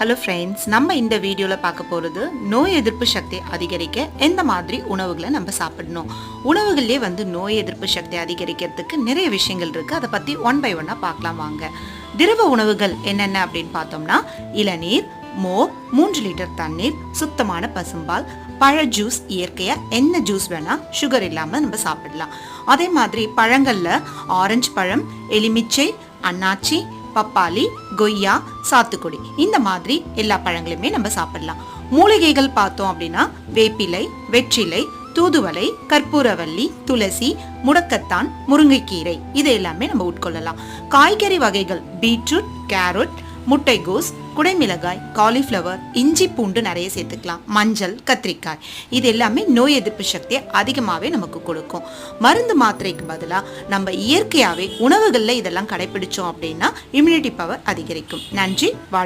Hello friends நம்ம இந்த வீடியோவில் பார்க்க போகிறது நோய் எதிர்ப்பு சக்தி அதிகரிக்க எந்த மாதிரி உணவுகளை நம்ம சாப்பிடணும்? உணவுகள்லேயே வந்து நோய் எதிர்ப்பு சக்தி அதிகரிக்கிறதுக்கு நிறைய விஷயங்கள் இருக்குது அதை பற்றி ஒன் பை ஒன்னாக பார்க்கலாம் வாங்க. திரவ உணவுகள் என்னென்ன அப்படின்னு பார்த்தோம்னா இளநீர் மோர் மூன்று லிட்டர் தண்ணீர் சுத்தமான பசும்பால் பழ ஜூஸ் இயற்கையாக என்ன ஜூஸ் வேணால் சுகர் இல்லாமல் நம்ம சாப்பிடலாம். அதே மாதிரி பழங்களில் ஆரஞ்சு பழம் எலுமிச்சை அன்னாச்சி பப்பாளி கொய்யா சாத்துக்குடி. இந்த மாதிரி எல்லா பழங்களையுமே நம்ம சாப்பிடலாம். மூலிகைகள் பார்த்தோம் அப்படின்னா வேப்பிலை வெற்றிலை தூதுவளை கற்பூரவல்லி துளசி முடக்கத்தான் முருங்கைக்கீரை. இது எல்லாமே நம்ம உட்கொள்ளலாம். காய்கறி வகைகள் பீட்ரூட் கேரட் முட்டைகோஸ் குடைமிளகாய் காலிஃப்ளவர் இஞ்சி பூண்டு நிறைய சேர்த்துக்கலாம். மஞ்சள் கத்திரிக்காய். இது எல்லாமே நோய் எதிர்ப்பு சக்தியை அதிகமாகவே நமக்கு கொடுக்கும். மருந்து மாத்திரைக்கு பதிலாக நம்ம இயற்கையாகவே உணவுகளில் இதெல்லாம் கடைபிடிச்சோம் அப்படின்னா இம்யூனிட்டி பவர் அதிகரிக்கும். நன்றி வாழ்